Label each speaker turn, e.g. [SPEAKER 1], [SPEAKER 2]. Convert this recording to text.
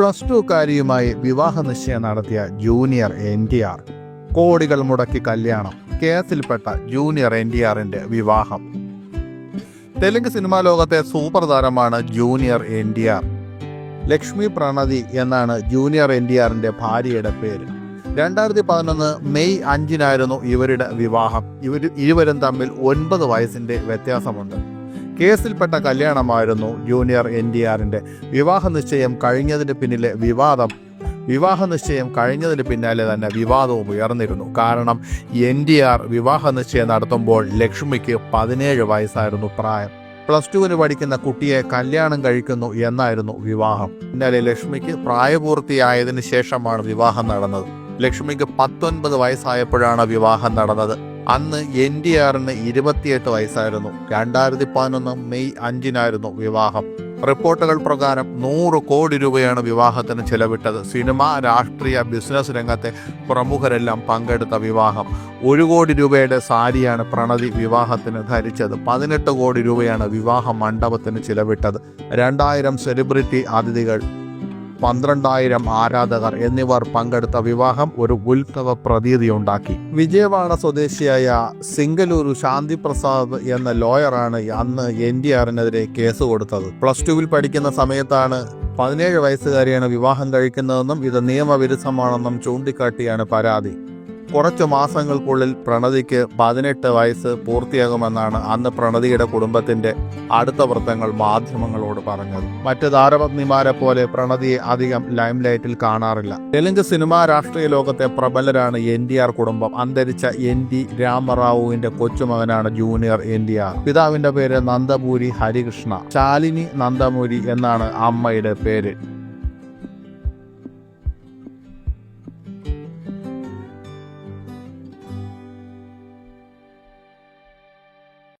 [SPEAKER 1] Plus ടുക്കാരിയുമായി വിവാഹ നിശ്ചയം നടത്തിയ ജൂനിയർ എൻ ടി ആർ. കോടികൾ മുടക്കി കല്യാണം കേസിൽപ്പെട്ട ജൂനിയർ എൻ ടി ആറിന്റെ വിവാഹം. തെലുങ്ക് സിനിമാ ലോകത്തെ സൂപ്പർ താരമാണ് junior N T R. Lakshmi Pranathi എന്നാണ് ജൂനിയർ എൻ ടി ആറിന്റെ ഭാര്യയുടെ പേര്. രണ്ടായിരത്തി പതിനൊന്ന് മെയ് അഞ്ചിനായിരുന്നു ഇവരുടെ വിവാഹം. ഇവർ ഇരുവരും തമ്മിൽ ഒൻപത് വയസ്സിന്റെ വ്യത്യാസമുണ്ട്. കേസിൽപ്പെട്ട കല്യാണമായിരുന്നു ജൂനിയർ എൻ ഡി ആറിന്റെ വിവാഹ നിശ്ചയം കഴിഞ്ഞതിന് പിന്നിലെ വിവാദം വിവാഹ നിശ്ചയം കഴിഞ്ഞതിന് പിന്നാലെ തന്നെ വിവാദവും ഉയർന്നിരുന്നു. കാരണം എൻ ഡി ആർ വിവാഹ നിശ്ചയം നടത്തുമ്പോൾ ലക്ഷ്മിക്ക് പതിനേഴ് വയസ്സായിരുന്നു പ്രായം. പ്ലസ് ടുവിന് പഠിക്കുന്ന കുട്ടിയെ കല്യാണം കഴിക്കുന്നു എന്നായിരുന്നു വിവാഹം. പിന്നാലെ ലക്ഷ്മിക്ക് പ്രായപൂർത്തിയായതിനു ശേഷമാണ് വിവാഹം നടന്നത്. ലക്ഷ്മിക്ക് പത്തൊൻപത് വയസ്സായപ്പോഴാണ് വിവാഹം നടന്നത്. അന്ന് എൻ ഡി ആറിന് ഇരുപത്തിയെട്ട് വയസ്സായിരുന്നു. രണ്ടായിരത്തി പതിനൊന്ന് മെയ് അഞ്ചിനായിരുന്നു വിവാഹം. റിപ്പോർട്ടുകൾ പ്രകാരം നൂറ് കോടി രൂപയാണ് വിവാഹത്തിന് ചെലവിട്ടത്. സിനിമ രാഷ്ട്രീയ ബിസിനസ് രംഗത്തെ പ്രമുഖരെല്ലാം പങ്കെടുത്ത വിവാഹം. ഒരു കോടി രൂപയുടെ സാരിയാണ് പ്രണതി വിവാഹത്തിന് ധരിച്ചത്. പതിനെട്ട് കോടി രൂപയാണ് വിവാഹ മണ്ഡപത്തിന് ചിലവിട്ടത്. രണ്ടായിരം സെലിബ്രിറ്റി അതിഥികൾ പന്ത്രണ്ടായിരം ആരാധകർ എന്നിവർ പങ്കെടുത്ത വിവാഹം ഒരു ഉത്സവ പ്രതീതിയുണ്ടാക്കി വിജയവാഡ സ്വദേശിയായ സിംഗലൂരു ശാന്തി പ്രസാദ് എന്ന ലോയറാണ് അന്ന് എൻ ഡി ആറിനെതിരെ കേസ് കൊടുത്തത്. പ്ലസ് ടുവിൽ പഠിക്കുന്ന സമയത്താണ് പതിനേഴ് വയസ്സുകാരിയാണ് വിവാഹം കഴിക്കുന്നതെന്നും ഇത് നിയമവിരുദ്ധമാണെന്നും ചൂണ്ടിക്കാട്ടിയാണ് പരാതി. കുറച്ചു മാസങ്ങൾക്കുള്ളിൽ പ്രണതിക്ക് പതിനെട്ട് വയസ്സ് പൂർത്തിയാകുമെന്നാണ് അന്ന് പ്രണതിയുടെ കുടുംബത്തിന്റെ അടുത്ത വൃത്തങ്ങൾ മാധ്യമങ്ങളോട് പറഞ്ഞത്. മറ്റ് താരപത്നിമാരെ പോലെ പ്രണതിയെ അധികം ലൈംലൈറ്റിൽ കാണാറില്ല. തെലുങ്ക് സിനിമാ രാഷ്ട്രീയ ലോകത്തെ പ്രബലരാണ് എൻ ഡി ആർ കുടുംബം. അന്തരിച്ച എൻ ഡി രാമറാവുവിന്റെ കൊച്ചുമകനാണ് ജൂനിയർ എൻ ഡി ആർ. പിതാവിന്റെ പേര് നന്ദപൂരി ഹരികൃഷ്ണ. ശാലിനി നന്ദമൂരി എന്നാണ് അമ്മയുടെ പേര്.